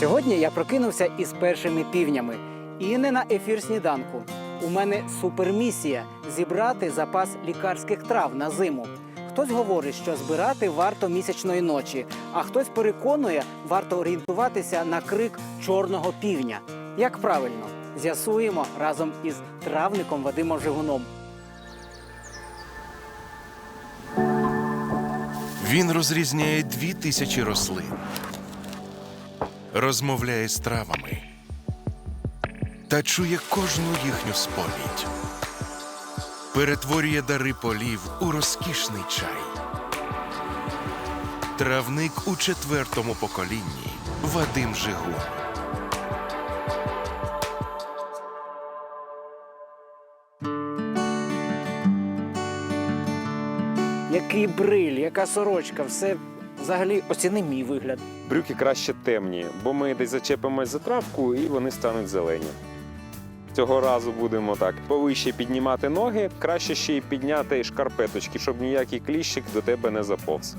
Сьогодні я прокинувся із першими півнями. І не на ефір сніданку. У мене супермісія зібрати запас лікарських трав на зиму. Хтось говорить, що збирати варто місячної ночі, а хтось переконує, варто орієнтуватися на крик чорного півня. Як правильно, з'ясуємо разом із травником Вадимом Жигуном. Він розрізняє дві тисячі рослин, розмовляє з травами та чує кожну їхню сповідь, перетворює дари полів у розкішний чай. Травник у четвертому поколінні Вадим Жигун. Який бриль, яка сорочка, все взагалі оціни мій вигляд. Брюки краще темні, бо ми десь зачепимось за травку і вони стануть зелені. Цього разу будемо так повище піднімати ноги, краще ще й підняти шкарпеточки, щоб ніякий кліщик до тебе не заповз.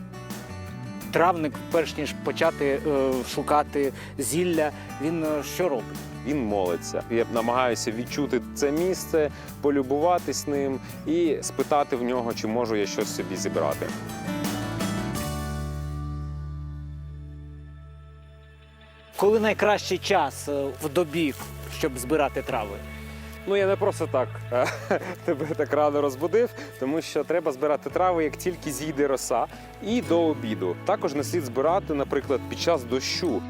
Травник, перш ніж почати е, шукати зілля, він е, що робить? Він молиться. Я намагаюся відчути це місце, полюбуватись ним і спитати в нього, чи можу я щось собі зібрати. Коли найкращий час е, в добі, щоб збирати трави? Ну я не просто так е, тебе так рано розбудив, тому що треба збирати трави, як тільки зійде роса, і до обіду. Також не слід збирати, наприклад, під час дощу.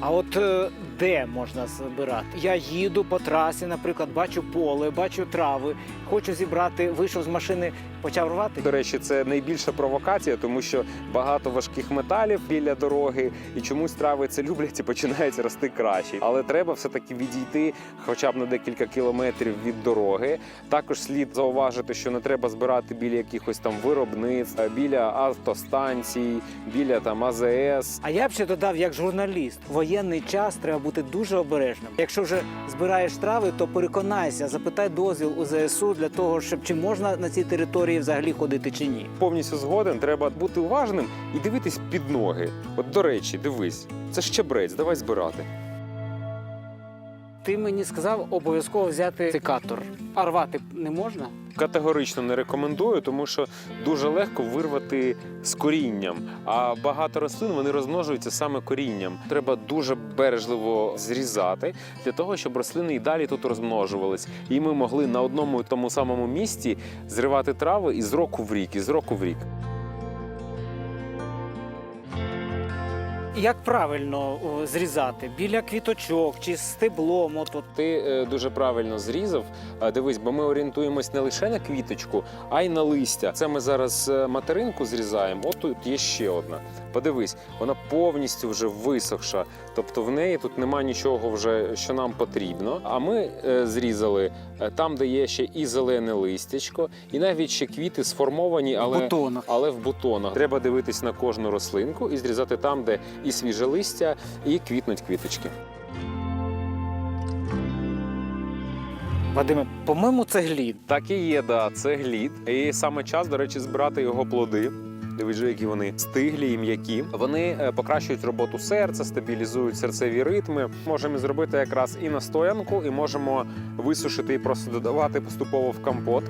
А от е, де можна збирати? Я їду по трасі, наприклад, бачу поле, бачу трави, хочу зібрати, вийшов з машини, почав рвати. До речі, це найбільша провокація, тому що багато важких металів біля дороги, і чомусь трави це люблять і починають рости краще. Але треба все-таки відійти хоча б на декілька кілометрів від дороги. Також слід зауважити, що не треба збирати біля якихось там виробництв, біля автостанцій, біля там АЗС. А я б ще додав, як журналіст, воєнний час треба бути дуже обережним. Якщо вже збираєш трави, то переконайся, запитай дозвіл у ЗСУ для того, щоб чи можна на цій території взагалі ходити чи ні. Повністю згоден, треба бути уважним і дивитись під ноги. От до речі, дивись, це щебрець, давай збирати. Ти мені сказав обов'язково взяти секатор. А рвати не можна? Категорично не рекомендую, тому що дуже легко вирвати з корінням. А багато рослин вони розмножуються саме корінням. Треба дуже бережливо зрізати для того, щоб рослини і далі тут розмножувались. І ми могли на одному і тому самому місці зривати трави із року в рік, із року в рік. Як правильно о, зрізати? Біля квіточок чи стеблом? От, от. Ти е, дуже правильно зрізав. Е, Дивись, бо ми орієнтуємось не лише на квіточку, а й на листя. Це ми зараз е, материнку зрізаємо. От тут є ще одна. Подивись, вона повністю вже висохша. Тобто в неї тут нема нічого вже, що нам потрібно. А ми е, зрізали е, там, де є ще і зелене листячко, і навіть ще квіти сформовані, але бутонах. але в бутонах. Треба дивитись на кожну рослинку і зрізати там, де і свіже листя, і квітнуть квіточки. Вадиме, по-моєму, це глід. Так і є, да, це глід. І саме час, до речі, збирати його плоди. Дивись, які вони стиглі і м'які. Вони е, покращують роботу серця, стабілізують серцеві ритми. Можемо зробити якраз і настоянку, і можемо висушити і просто додавати поступово в компот.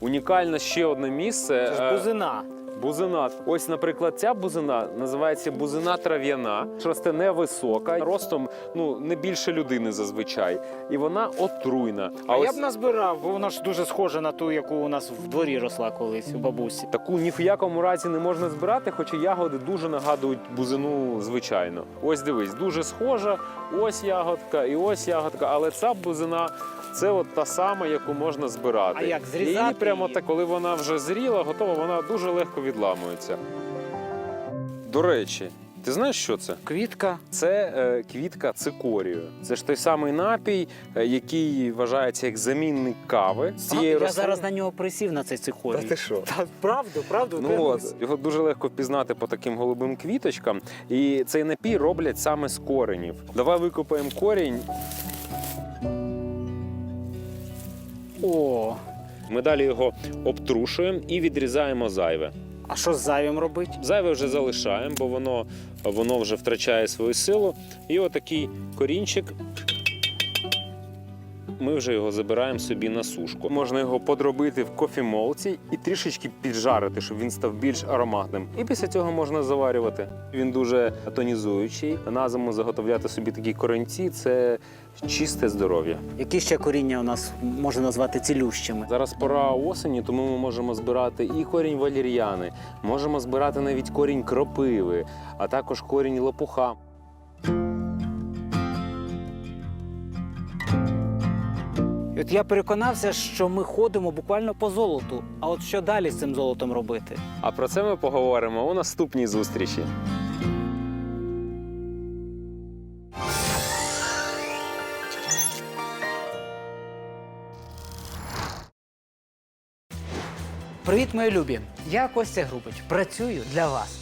Унікальне ще одне місце. Це ж е, бузина. Бузина. Ось, наприклад, ця бузина називається бузина трав'яна, росте невисока, ростом ну не більше людини зазвичай, і вона отруйна. А, я б назбирав, бо вона ж дуже схожа на ту, яку у нас в дворі росла колись у бабусі. Таку ні в якому разі не можна збирати, хоча ягоди дуже нагадують бузину звичайно. Ось дивись, дуже схожа. Ось ягодка і ось ягодка, але ця бузина. Це от та сама, яку можна збирати. А як, зрізати Її прямо так, коли вона вже зріла, готова, вона дуже легко відламується. До речі, ти знаєш, що це? Квітка. Це е, квітка цикорію. Це ж той самий напій, е, який вважається як замінник кави. З цієї я рослини- зараз на нього присів на цей цихорій. Та ти що? Та правду, правду. Ну от його дуже легко впізнати по таким голубим квіточкам. І цей напій роблять саме з коренів. Давай викопаємо корінь. О, Ми далі його обтрушуємо і відрізаємо зайве. А що з зайвим робить? Зайве вже залишаємо, бо воно, воно вже втрачає свою силу. І отакий корінчик. Ми вже його забираємо собі на сушку. Можна його подробити в кофемолці і трішечки піджарити, щоб він став більш ароматним. І після цього можна заварювати. Він дуже тонізуючий. На зиму заготовляти собі такі корінці це чисте здоров'я. Які ще коріння у нас можна назвати цілющими? Зараз пора осені, тому ми можемо збирати і корінь валір'яни, можемо збирати навіть корінь кропиви, а також корінь лопуха. От я переконався, що ми ходимо буквально по золоту. А от що далі з цим золотом робити? А про це ми поговоримо у наступній зустрічі. Привіт, мої любі! Я Костя Грубич. Працюю для вас.